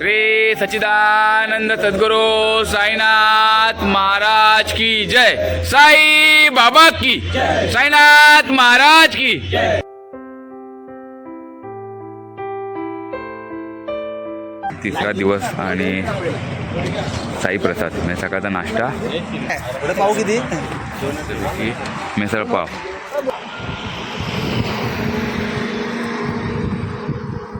श्री सच्चिदानंद सद्गुरु साईनाथ महाराज की जय साई बाबा की साईनाथ महाराज की तिसरा दिवस आणि साई प्रसाद म्हणजे सकाळचा नाश्ता पुढे पाहू किती ही मिसळ पाव अ,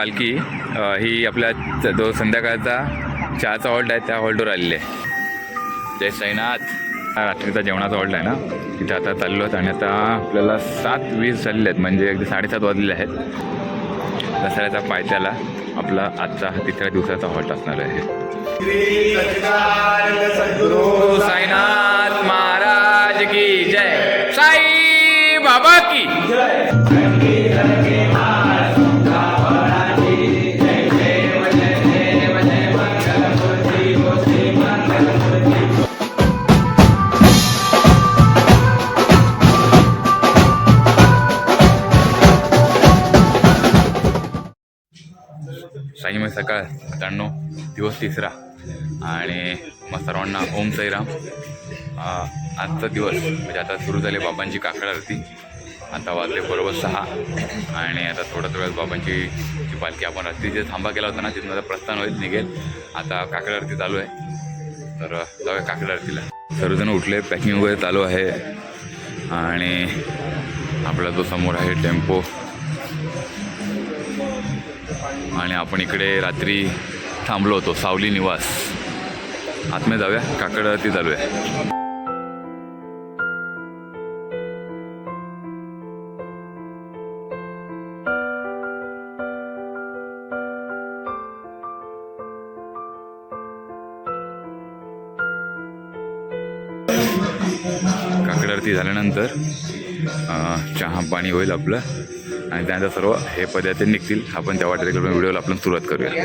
पालखी ही आपल्या जो संध्याकाळचा चहाचा हॉल्ट आहे त्या हॉल्टवर आलेली आहे. जय साईनाथ. हा रात्रीचा जेवणाचा हॉल्ट आहे ना? तिथे आता चाललो आहेत आणि आता आपल्याला सात वीस झालेले आहेत म्हणजे अगदी साडेसात वाजलेले आहेत. दसऱ्याचा पायथ्याला आपला आजचा तिसऱ्या दिवसाचा हॉल्ट असणार आहे. साईनाथ महाराज की सर्वांना ओम साईराम आजचा दिवस म्हणजे आता सुरू झाले बाबांची काकड आरती. आता वाजले बरोबर सहा. आणि आता थोड्या थोड्याच बाबांची जी पालखी आपण रात्री जे थांबा केला होता ना तिथून आता प्रस्थान होईल निघेल. आता काकड आरती चालू आहे. तर जाऊया काकड आरतीला. सर्वजण उठले पॅकिंग वगैरे चालू आहे. आणि आपला जो समोर आहे टेम्पो. आणि आपण इकडे रात्री थांबलो होतो सावली निवास. आतमध्ये जाऊया. काकड आरती चालू आहे काकड आरती झाल्यानंतर चहा पाणी होईल आपलं. आणि त्यानंतर सर्व हे पदार्थ निघतील. आपण त्या वाटेकडून व्हिडिओला आपण सुरुवात करूया.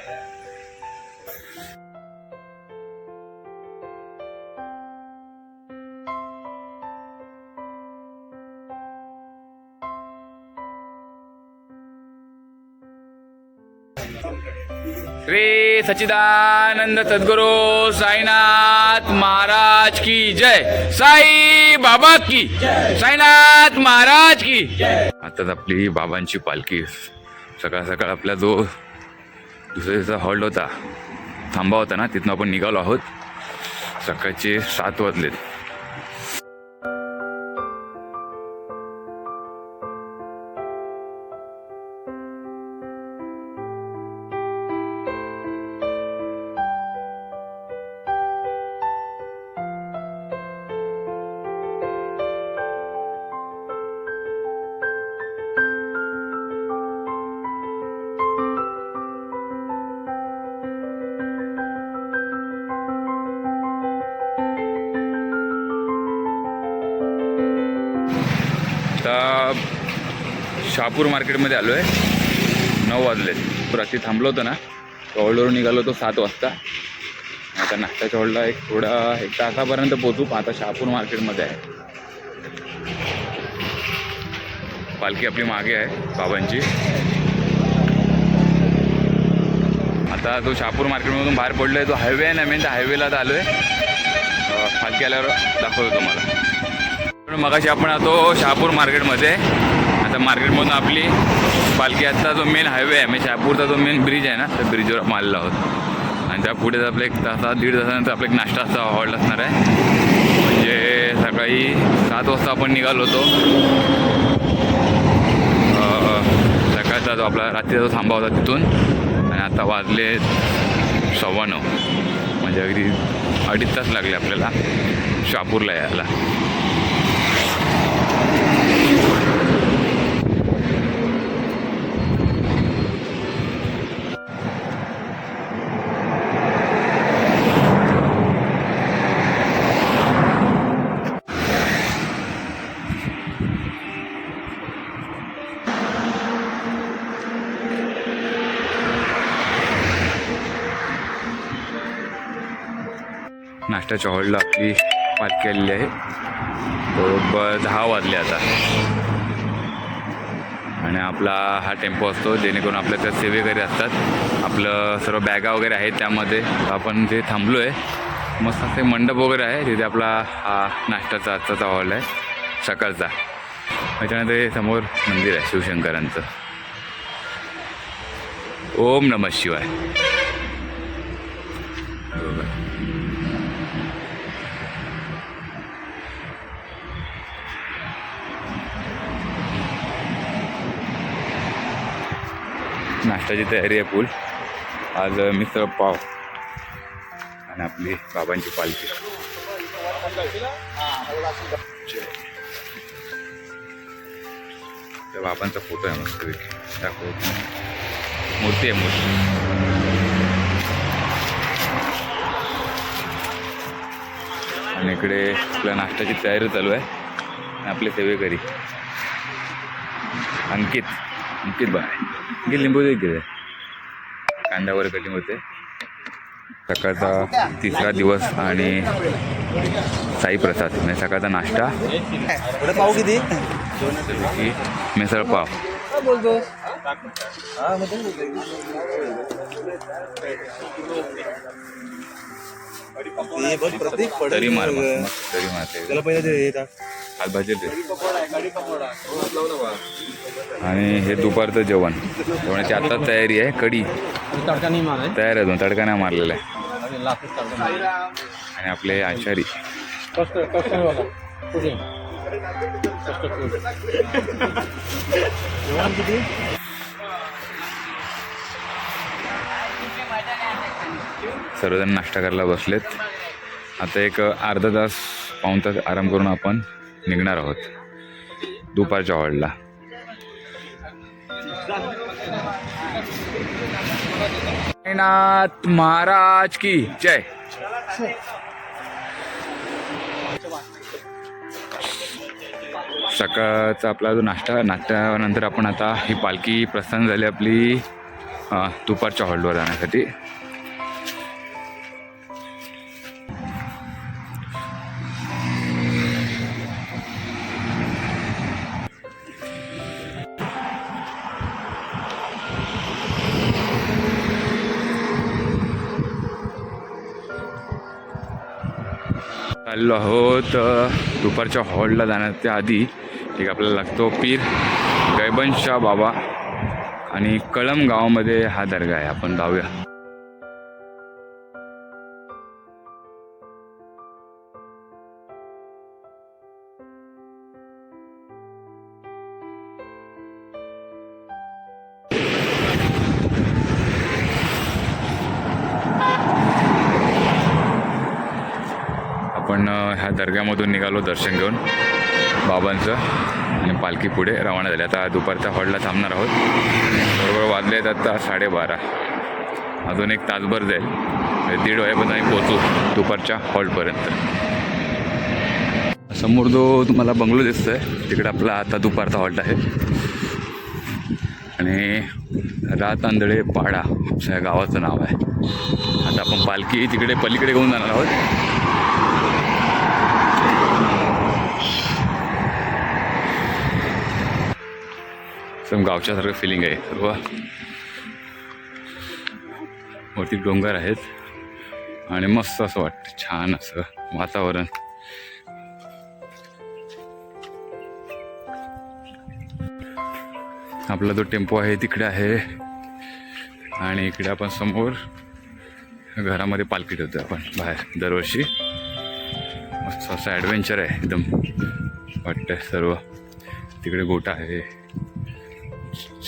सच्चिदानंद सद्गुरु साईनाथ महाराज की जय। साई बाबा की साईनाथ महाराज की आता आपली बाबांची पालखी सकाळ सकाळ आपला जो दुसऱ्या दिवसा हॉल्ट होता थांबा होता ना तिथून आपण निघालो आहोत. सकाळचे सात वाजलेत. शहापूर मार्केटमध्ये आलो आहे नऊ वाजले. रात्री थांबलो होतो ना. हॉल्डवरून निघालो होतो सात वाजता. आता नाश्त्याच्या हॉलला एक थोडा एक तासापर्यंत पोचू आता शहापूर मार्केटमध्ये आहे. पालखी आपली मागे आहे बाबांची. आता तो शहापूर मार्केटमधून बाहेर पडलो आहे तो हायवे आहे ना मेन त्या हायवेला आता आलो आहे पालखी आल्यावर दाखवतो तुम्हाला. मगाशी आपण आतो शहापूर मार्केटमध्ये. आता मार्केटमधून आपली पालखी आत्ता जो मेन हायवे आहे म्हणजे शहापूरचा जो मेन ब्रिज आहे ना त्या ब्रिजवर मारला आहोत आणि त्या पुढे आपलं एक तासा दीड तासानंतर आपला एक नाश्ताचा हॉल असणार आहे. म्हणजे सकाळी सात वाजता आपण निघालो होतो. सकाळचा जो आपला रात्रीचा जो थांबा होता तिथून आणि आता वाजले सव्वा नऊ म्हणजे अगदी अडीच तास लागले आपल्याला शहापूरला यायला. महाराष्ट्राच्या हॉलला आपली पालखी आलेली आहे. बरोबर दहा वाजले आता. आणि आपला हा टेम्पो असतो जेणेकरून आपल्या त्या सेवेकरी असतात. आपलं सर्व बॅगा वगैरे आहेत त्यामध्ये. आपण जे थांबलो आहे मस्त असे मंडप वगैरे आहे. तिथे आपला हा नाश्त्याचा आत्ताचा हॉल आहे. सकाळचा. त्याच्यानंतर हे समोर मंदिर आहे शिवशंकरांचं. ओम नमः शिवाय. नाश्त्याची तयारी आहे फुल. आज मिसळ पाव आणि आपली बाबांची पालखी. त्या बाबांचा फोटो आहे मस्त दाखवतो मूर्ती आहे मूर्ती आणि इकडे आपल्या नाश्त्याची तयारी चालू आहे. आणि आपले सेवेकरी अंकित. अंकित बाय. अंकित लिंबू दे इकडे. कांदा वगैरे कटिंग होते. सकाळचा तिसरा दिवस आणि साई प्रसाद. म्हणजे सकाळचा नाश्ता. पाव किती? मिसळ पाव. बोलतो ते बघ प्रतीक पडत तरी मार नाही बघ. मस्त तरी मारते त्याला पहिले ते हे टाक. आज भाजी दे आणि हे दुपारचं जेवण. जेवणाची आता तयारी आहे कढी. तडका नाही मारे तयार आहे दोन तडका नाही मारलेला आहे. तडका आणि आपले आचारी कष्ट कष्ट कष्ट. जेवण किती? सर्वजण नाश्ता करायला बसलेत. आता एक अर्धा तास पाऊण तास आराम करून आपण निघणार आहोत. दुपारच्या हॉलला. नाथ महाराज की जय. सकाळचा आपला जो नाश्ता नाश्त्यानंतर आपण आता ही पालखी प्रस्थान झाली आपली दुपारच्या हॉलवर जाण्यासाठी. आलेलो आहोत दुपारच्या हॉलला जाण्याच्या आधी एक आपल्याला लागतो पीर गैबनशाह बाबा आणि कळम गावामध्ये हा दर्गा आहे. आपण जाऊया. आपण ह्या दर्ग्यामधून निघालो दर्शन घेऊन बाबांचं. आणि पालखी पुढे रवाना झाली. आता दुपारच्या हॉलला थांबणार आहोत. बरोबर वाजले आहेत आता साडेबारा. अजून एक तासभर जाईल. म्हणजे दीड वाजेपर्यंत आम्ही पोचू दुपारच्या हॉलपर्यंत. समोर जो तुम्हाला बंगलो दिसतो आहे तिकडे आपला आता दुपारचा हॉल्ट आहे. आणि रात आंधळे पाडा या गावाचं नाव आहे. आता आपण पालखी तिकडे पलीकडे घेऊन जाणार आहोत. एकदम गावच्यासारखं फिलिंग आहे. सर्व वरती डोंगर आहेत. आणि मस्त असं वाटतं. छान असं वातावरण. आपला जो टेम्पो आहे तिकडे आहे. आणि इकडे आपण समोर घरामध्ये पालखी ठेवतो आपण. बाहेर दरवर्षी. मस्त असं ॲडव्हेंचर आहे. एकदम वाटतं सर्व. तिकडे गोटा आहे.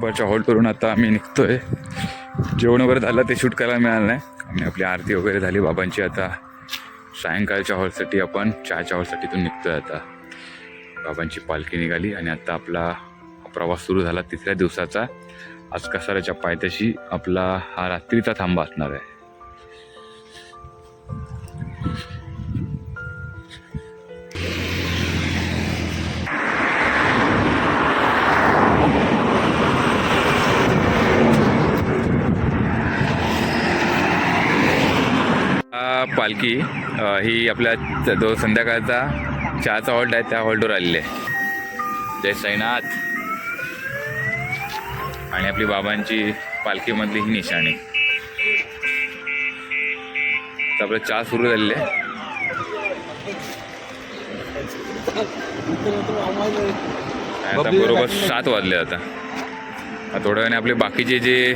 बरच्या हॉलवरून आता आम्ही निघतोय. जेवण वगैरे झालं ते शूट करायला मिळालं नाही. आणि आपली आरती वगैरे झाली बाबांची आता. सायंकाळच्या हॉलसाठी आपण चहाच्या हॉलसाठी इथून निघतोय आता. बाबांची पालखी निघाली आणि आता आपला प्रवास सुरू झाला तिसऱ्या दिवसाचा. आज कसाऱ्याच्या पायथ्याशी आपला हा रात्रीचा थांबा असणार आहे. पालखी ही आपल्या जो संध्याकाळचा चहाचा हॉल्ट आहे त्या हॉल्टवर आलेली आहे. जय साईनाथ. आणि आपली बाबांची पालखीमधली ही निशाणी. तर आपलं चहा सुरू झालेले आहे. आता बरोबर सात वाजले आता थोड्या वेळाने आपले बाकीचे जे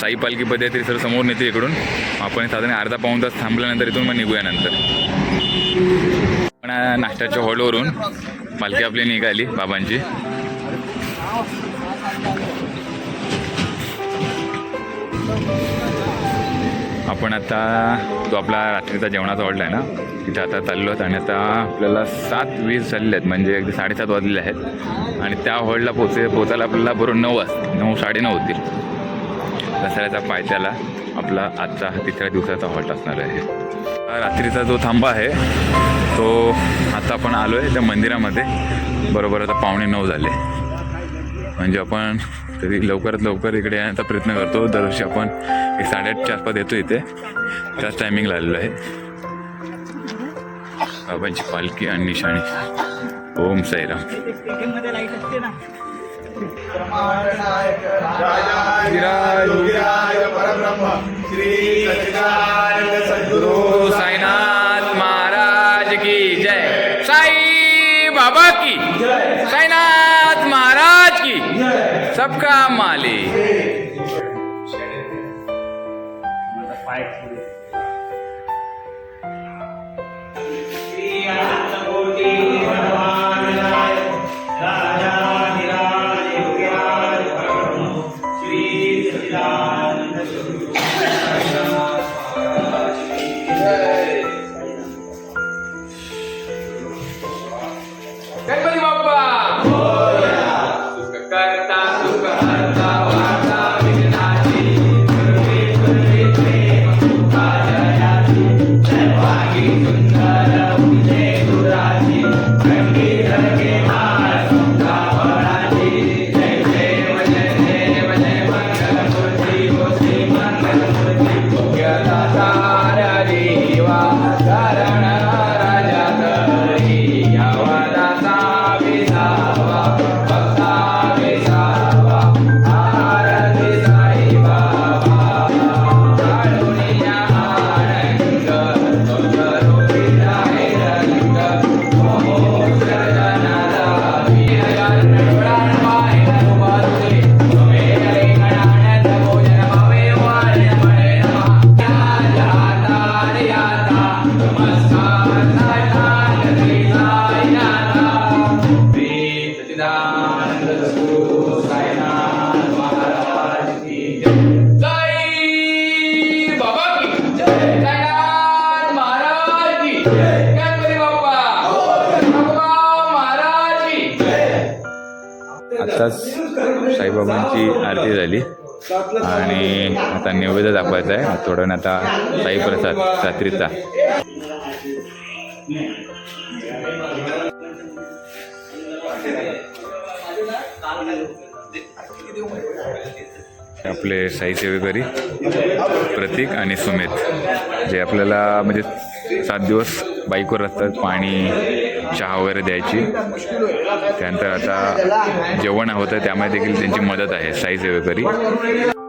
साई पालखी पदयात्री सर समोर नेते इकडून. आपण साधारण अर्धा पाऊण तास थांबल्यानंतर इथून मग निघूया नंतर. पण नाश्त्याच्या हॉलवरून पालखी आपली निघाली बाबांची. आपण आता तो आपला रात्रीचा जेवणाचा हॉल्ट आहे ना तिथे आता चाललो आहोत आणि आता आपल्याला सात वीस झालेले आहेत म्हणजे अगदी साडेसात वाजलेले आहेत. आणि त्या हॉलला पोचे पोचायला आपल्याला बरोबर नऊ वाज नऊ साडेनऊ होतील. दसऱ्याचा पायथ्याला आपला आजचा हा तिसऱ्या दिवसाचा हॉल्ट असणार आहे. रात्रीचा जो थांबा आहे तो आता आपण आलो आहे त्या मंदिरामध्ये. बरोबर आता पावणे नऊ झाले. म्हणजे आपण तरी लवकरात लवकर इकडे येण्याचा प्रयत्न करतो. दरवर्षी आपण एक साडेआठच्या आसपास येतो इथे. त्याच टायमिंगला आलेलो आहे. बाबांची पालखी आणि निशाणी. ओम साईराम. गुरु साईनाथ महाराज की जय। साई बाबा की साईनाथ महाराज की सबका मालिक। Yeah. आत्ताच साईबाबांची आरती झाली. आणि आता नैवेद्य दाखवायचा आहे. थोडं आता साई प्रसाद रात्रीचा आपले साई सेवेकरी प्रतीक आणि सुमित जे आपल्याला म्हणजे सात दिवस बाईकवर असतात. पाणी चहा वगैरे द्यायची. त्यानंतर आता जेवण होतं त्यामुळे देखील त्यांची मदत आहे साईज वगैरे